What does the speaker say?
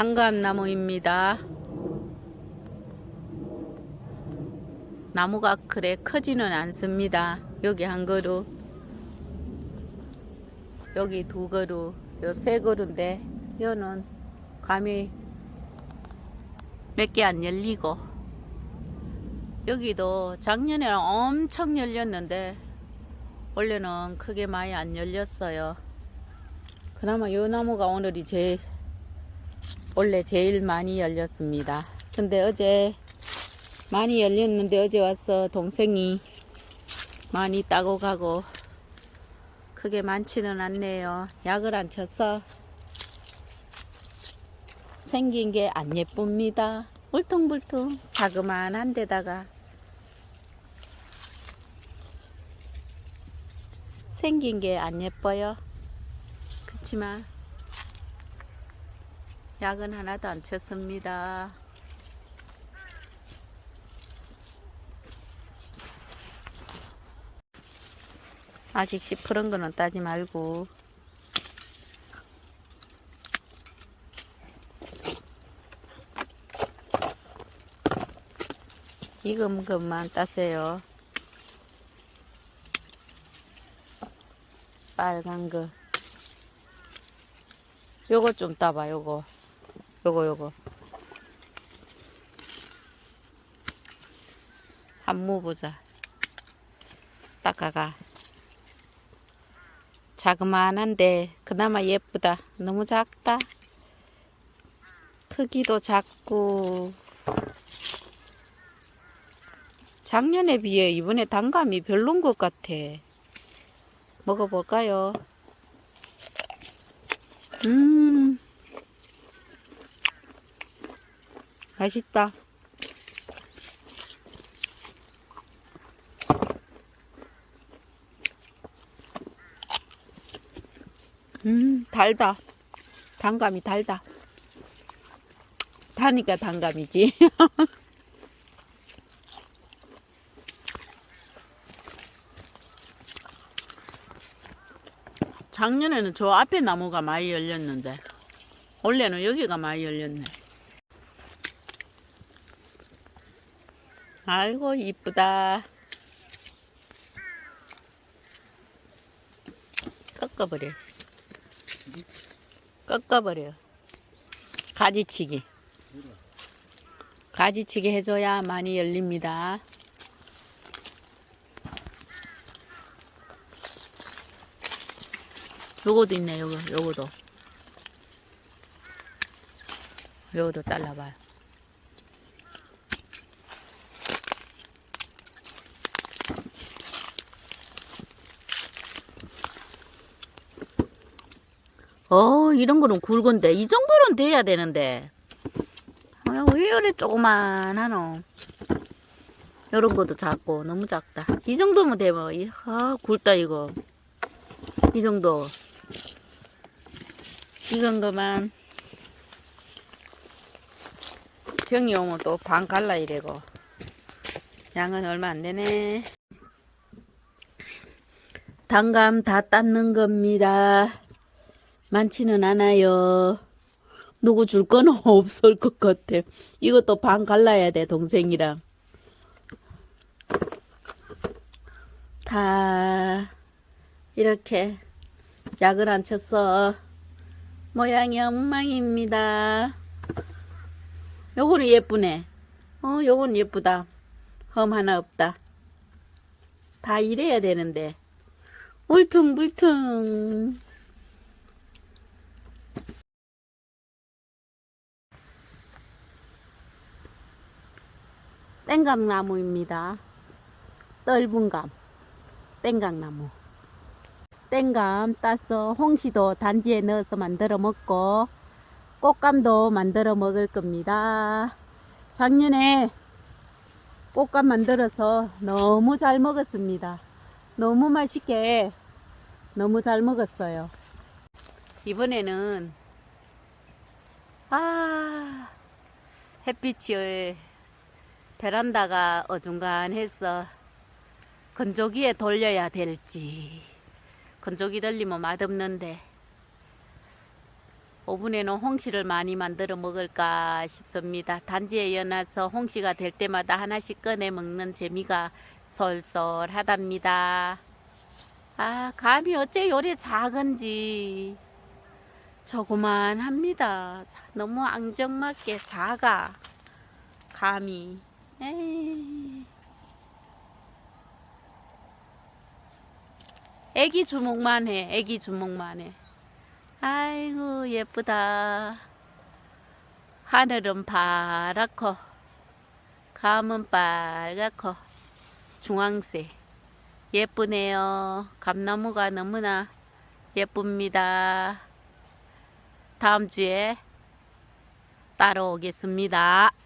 단감나무입니다. 나무가 그래 크지는 않습니다. 여기 한 그루, 여기 두 그루, 요 세 그루인데 여는 감이 몇 개 안 열리고 여기도 작년에는 엄청 열렸는데 원래는 크게 많이 안 열렸어요. 그나마 요 나무가 오늘이 제일 원래 제일 많이 열렸습니다. 근데 어제 많이 열렸는데 어제 와서 동생이 많이 따고 가고 크게 많지는 않네요. 약을 안 쳐서 생긴 게 안 예쁩니다. 울퉁불퉁 자그마한 데다가 생긴 게 안 예뻐요. 그렇지만 약은 하나도 안 쳤습니다. 아직 시퍼런 거는 따지 말고 익은 것만 따세요. 빨간 거. 요거 좀 따봐, 요거. 요거, 요거. 한무 보자. 닦아가. 자그만한데, 그나마 예쁘다. 너무 작다. 크기도 작고. 작년에 비해 이번에 단감이 별론 것 같아. 먹어볼까요? 음, 맛있다. 음, 달다. 단감이 달다. 다니까 단감이지. 작년에는 저 앞에 나무가 많이 열렸는데 원래는 여기가 많이 열렸네. 아이고 이쁘다. 꺾어버려. 꺾어버려. 가지치기. 가지치기 해줘야 많이 열립니다. 요거도 있네, 요거, 요거도. 요거도 잘라봐요. 어, 이런 거는 굵은데. 이 정도는 돼야 되는데. 아, 왜 이래 조그만 하노? 요런 것도 작고, 너무 작다. 이 정도면 되면, 이- 아, 굵다, 이거. 이 정도. 이건 거만. 병이 오면 또 반 갈라 이래고. 양은 얼마 안 되네. 단감 다 땄는 겁니다. 많지는 않아요. 누구 줄 거는 없을 것 같아. 이것도 반 갈라야 돼, 동생이랑. 다 이렇게 약을 안 쳤어. 모양이 엉망입니다. 요거는 예쁘네. 어, 요거는 예쁘다. 험 하나 없다. 다 이래야 되는데. 울퉁불퉁. 땡감나무입니다. 떫은감. 땡강나무. 땡감 따서 홍시도 단지에 넣어서 만들어 먹고 꽃감도 만들어 먹을 겁니다. 작년에 꽃감 만들어서 너무 잘 먹었습니다. 너무 맛있게 너무 잘 먹었어요. 이번에는 아 햇빛이 베란다가 어중간해서 건조기에 돌려야 될지 건조기 돌리면 맛없는데 오븐에는 홍시를 많이 만들어 먹을까 싶습니다. 단지에 연해서 홍시가 될 때마다 하나씩 꺼내 먹는 재미가 쏠쏠하답니다. 아, 감이 어째 요리 작은지 조그만합니다. 자, 너무 앙증맞게 작아. 감이. 에이. 애기 주먹만 해. 애기 주먹만 해. 아이고 예쁘다. 하늘은 파랗고 감은 빨갛고 중앙색 예쁘네요. 감나무가 너무나 예쁩니다. 다음 주에 따라오겠습니다.